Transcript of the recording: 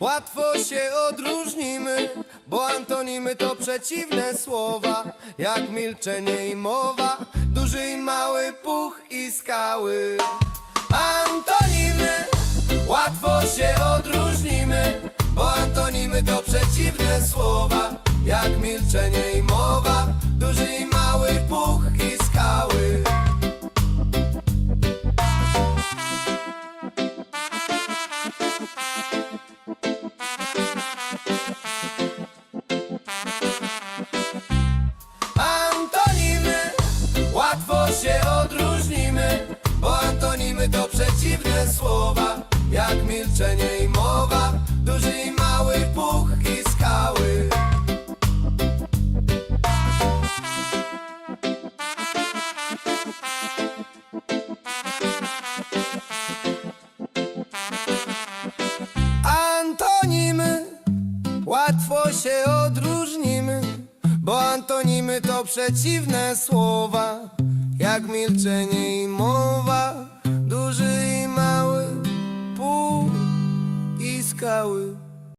Łatwo się odróżnimy, bo antonimy to przeciwne słowa, jak milczenie i mowa, duży i mały puch i skały. Antonimy, łatwo się odróżnimy, bo antonimy to przeciwne słowa, jak milczenie i mowa, się odróżnimy, bo antonimy to przeciwne słowa, jak milczenie i mowa, duży i mały puch i skały. Antonimy, łatwo się odróżnimy, bo antonimy to przeciwne słowa, jak milczenie i mowa Duży i mały, pół i skały.